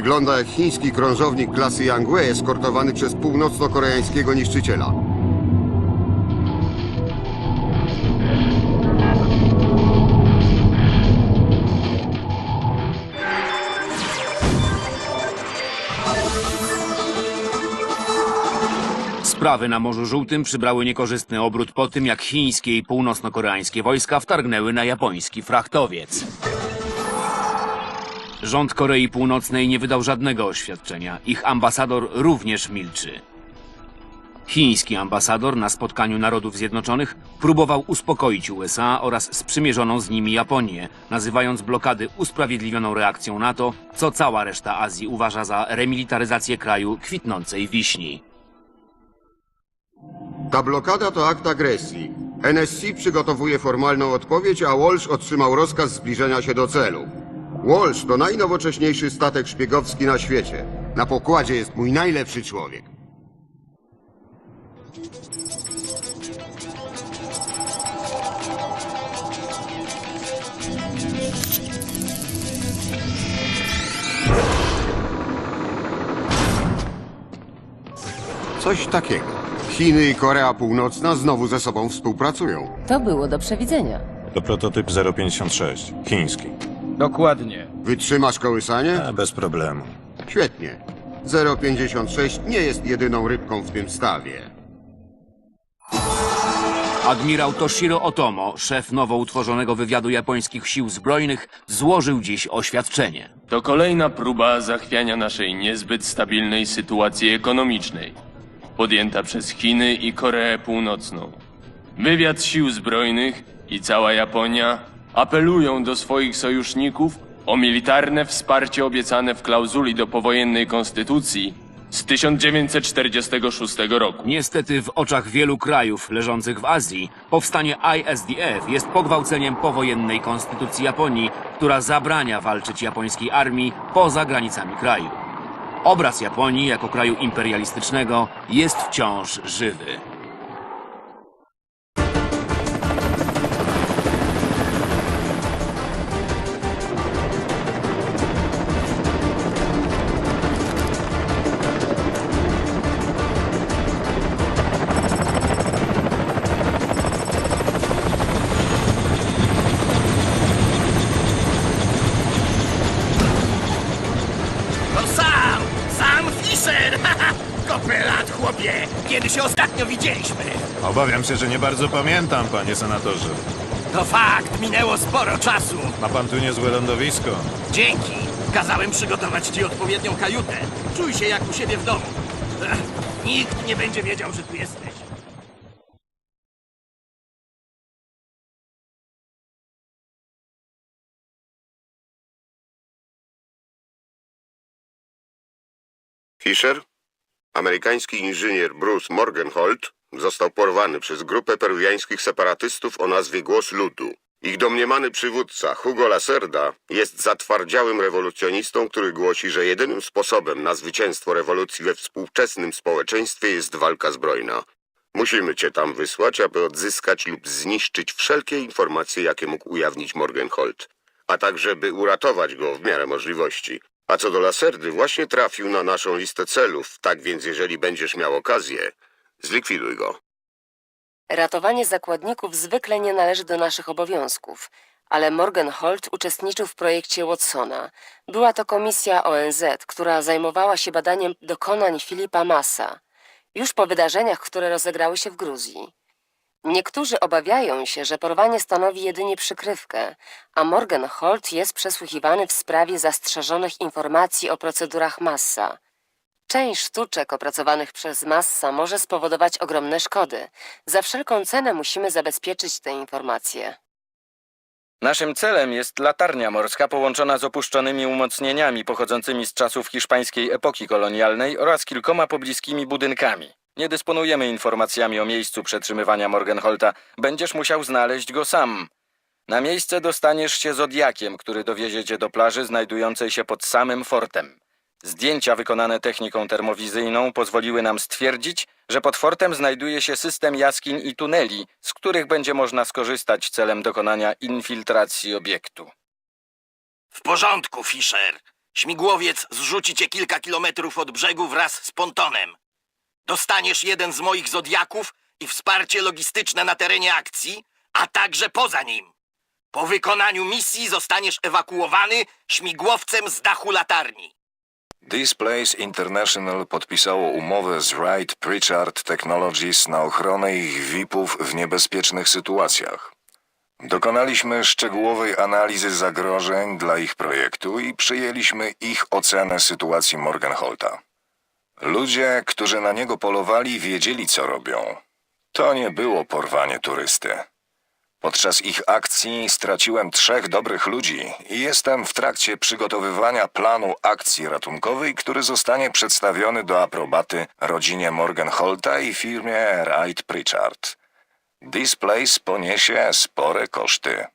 Wygląda jak chiński krążownik klasy Yangwei eskortowany przez północno-koreańskiego niszczyciela. Sprawy na Morzu Żółtym przybrały niekorzystny obrót po tym, jak chińskie i północno-koreańskie wojska wtargnęły na japoński frachtowiec. Rząd Korei Północnej nie wydał żadnego oświadczenia. Ich ambasador również milczy. Chiński ambasador na spotkaniu Narodów Zjednoczonych próbował uspokoić USA oraz sprzymierzoną z nimi Japonię, nazywając blokady usprawiedliwioną reakcją na to, co cała reszta Azji uważa za remilitaryzację kraju kwitnącej wiśni. Ta blokada to akt agresji. NSC przygotowuje formalną odpowiedź, a Walsh otrzymał rozkaz zbliżenia się do celu. Walsh to najnowocześniejszy statek szpiegowski na świecie. Na pokładzie jest mój najlepszy człowiek. Coś takiego. Chiny i Korea Północna znowu ze sobą współpracują. To było do przewidzenia. To prototyp 056, chiński. Dokładnie. Wytrzymasz kołysanie? A bez problemu. Świetnie. 056 nie jest jedyną rybką w tym stawie. Admirał Toshiro Otomo, szef nowo utworzonego wywiadu japońskich sił zbrojnych, złożył dziś oświadczenie. To kolejna próba zachwiania naszej niezbyt stabilnej sytuacji ekonomicznej, podjęta przez Chiny i Koreę Północną. Wywiad sił zbrojnych i cała Japonia apelują do swoich sojuszników o militarne wsparcie obiecane w klauzuli do powojennej konstytucji z 1946 roku. Niestety w oczach wielu krajów leżących w Azji powstanie ISDF jest pogwałceniem powojennej konstytucji Japonii, która zabrania walczyć japońskiej armii poza granicami kraju. Obraz Japonii jako kraju imperialistycznego jest wciąż żywy. Sam Fischer! Kopelat, chłopie! Kiedy się ostatnio widzieliśmy? Obawiam się, że nie bardzo pamiętam, panie senatorze. To fakt, minęło sporo czasu. Ma pan tu niezłe lądowisko. Dzięki. Kazałem przygotować ci odpowiednią kajutę. Czuj się jak u siebie w domu. Ech, nikt nie będzie wiedział, że tu jesteś. Fisher? Amerykański inżynier Bruce Morgenholt został porwany przez grupę peruwiańskich separatystów o nazwie Głos Ludu. Ich domniemany przywódca, Hugo Lacerda, jest zatwardziałym rewolucjonistą, który głosi, że jedynym sposobem na zwycięstwo rewolucji we współczesnym społeczeństwie jest walka zbrojna. Musimy cię tam wysłać, aby odzyskać lub zniszczyć wszelkie informacje, jakie mógł ujawnić Morgenholt, a także by uratować go w miarę możliwości. A co do Laserdy, właśnie trafił na naszą listę celów, tak więc jeżeli będziesz miał okazję, zlikwiduj go. Ratowanie zakładników zwykle nie należy do naszych obowiązków, ale Morgenholt uczestniczył w projekcie Watsona. Była to komisja ONZ, która zajmowała się badaniem dokonań Filipa Massa, już po wydarzeniach, które rozegrały się w Gruzji. Niektórzy obawiają się, że porwanie stanowi jedynie przykrywkę, a Morgenholt jest przesłuchiwany w sprawie zastrzeżonych informacji o procedurach Massa. Część sztuczek opracowanych przez Massa może spowodować ogromne szkody. Za wszelką cenę musimy zabezpieczyć te informacje. Naszym celem jest latarnia morska połączona z opuszczonymi umocnieniami pochodzącymi z czasów hiszpańskiej epoki kolonialnej oraz kilkoma pobliskimi budynkami. Nie dysponujemy informacjami o miejscu przetrzymywania Morgenholta. Będziesz musiał znaleźć go sam. Na miejsce dostaniesz się zodiakiem, który dowiezie cię do plaży znajdującej się pod samym fortem. Zdjęcia wykonane techniką termowizyjną pozwoliły nam stwierdzić, że pod fortem znajduje się system jaskiń i tuneli, z których będzie można skorzystać celem dokonania infiltracji obiektu. W porządku, Fischer. Śmigłowiec zrzuci cię kilka kilometrów od brzegu wraz z pontonem. Dostaniesz jeden z moich zodiaków i wsparcie logistyczne na terenie akcji, a także poza nim. Po wykonaniu misji zostaniesz ewakuowany śmigłowcem z dachu latarni. Displays International podpisało umowę z Wright Pritchard Technologies na ochronę ich VIP-ów w niebezpiecznych sytuacjach. Dokonaliśmy szczegółowej analizy zagrożeń dla ich projektu i przyjęliśmy ich ocenę sytuacji Morgenholta. Ludzie, którzy na niego polowali, wiedzieli co robią. To nie było porwanie turysty. Podczas ich akcji straciłem trzech dobrych ludzi i jestem w trakcie przygotowywania planu akcji ratunkowej, który zostanie przedstawiony do aprobaty rodzinie Morgenholta i firmie Wright Pritchard. Displays poniesie spore koszty.